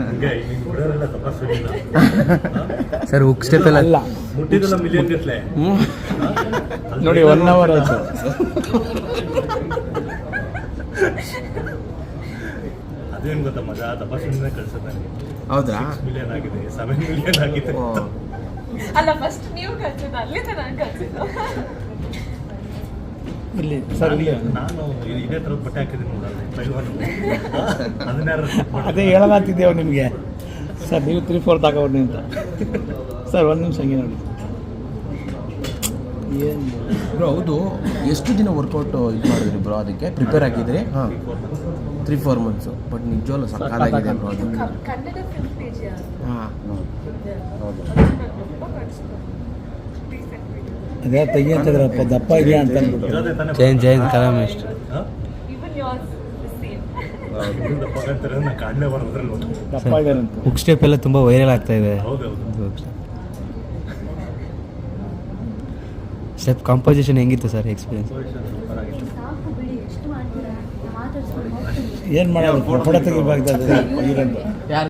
Sir hook step ಎಲ್ಲ ಅಲ್ಲ. ಮುಟ್ಟಿದಲ್ಲ million ಗಟ್ಲೆ. ನೋಡಿ ಒನ್ ಅವರ್ ಆಯ್ತು. ಅದೇನು ಗೊತ್ತಾ ಮಜಾ? ಕಳ್ಸುತ್ತೆ ನನಗೆ ಹೌದ್ರಾ ಮಿಲಿಯನ್ ಆಗಿದೆ ಸೆವೆನ್ ಮಿಲಿಯನ್ ಆಗಿದೆ. ಅಲ್ಲ ಫಸ್ಟ್ ನೀವು ಕಳ್ಸಿದ್ದ ಅಲ್ಲಿಂದ ನಾನು ಕಲ್ಸಿದ್ದು ಇಲ್ಲಿ ಸರ್ ಇಲ್ಲಿ. ನಾನು ಇದೇ ಥರದ ಬಟ್ಟೆ ಹಾಕಿದ್ದೀನಿ ನೋಡಲ್ಲ ಪೈಲ್ವಾನು ಅದನ್ಯಾರು ಅದೇ ಹೇಳಲಾಗ್ತಿದ್ದೇವೆ ನಿಮಗೆ? ಸರ್ ನೀವು ತ್ರೀ ಫೋರ್ ತಗೊಬನ್ನಿ ಅಂತ. ಸರ್ ಒಂದು ನಿಮಿಷ ಹಂಗೆ ನೋಡಿ. ಏನು ಬ್ರೋ ಹೌದು ಎಷ್ಟು ದಿನ ವರ್ಕೌಟ್ ಇದು ಮಾಡಿದ್ರಿ ಬ್ರೋ ಅದಕ್ಕೆ? ಪ್ರಿಪೇರ್ ಆಗಿದ್ರಿ? ಹಾಂ. ತ್ರೀ ಫೋರ್ ಮಂತ್ಸು ಬಟ್ ನಿಜವಲ್ಲ ಸಕ್ಕತ್ತಾಗಿದೆ ಬ್ರೋ ಅದು. ಹಾಂ. ಅದೇ ತೆಗಿ ಅಂತಂದ್ರಪ್ಪ ದಪ್ಪ ಇದೆಯಾ ಅಂತ ಅಂದ್ಬಿಟ್ಟು. ಜೈನ್ ಜೈನ್ ಕಲಾಮ್ ಎಷ್ಟು ಬುಕ್ ದಪ್ಪ ಇದ್ದಾರೆ ಅಂತ ಹುಕ್ ಸ್ಟೆಪ್ ಎಲ್ಲ ತುಂಬ ವೈರಲ್ ಆಗ್ತಾ ಇದೆ. ಸ್ಟೆಪ್ ಕಾಂಪೋಸಿಷನ್ ಹೆಂಗಿತ್ತು ಸರ್ ಎಕ್ಸ್ಪೀರಿಯನ್ಸ್ ಏನ್ ಮಾಡೋದು ಫೋಟೋ